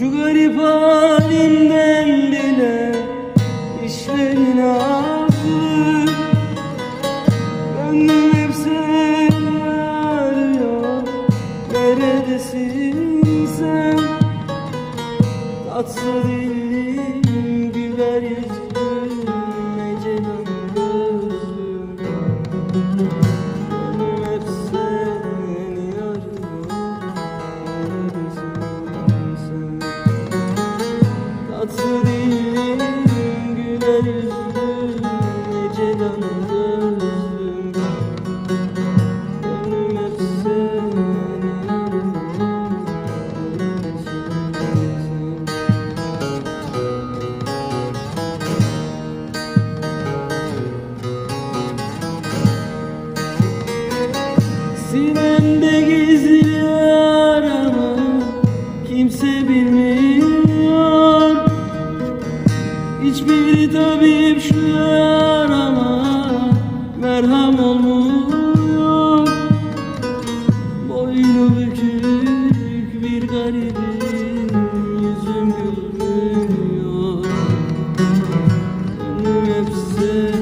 Şu garip halimden bile işlerin ağzı. Gönlüm hep seni arıyor. Neredesin sen? Tatlı dillim Hiçbir tabip şu yarama merhem olmuyor. Boynu bükük bir garibim yüzüm gülmüyor. Gönlüm hep size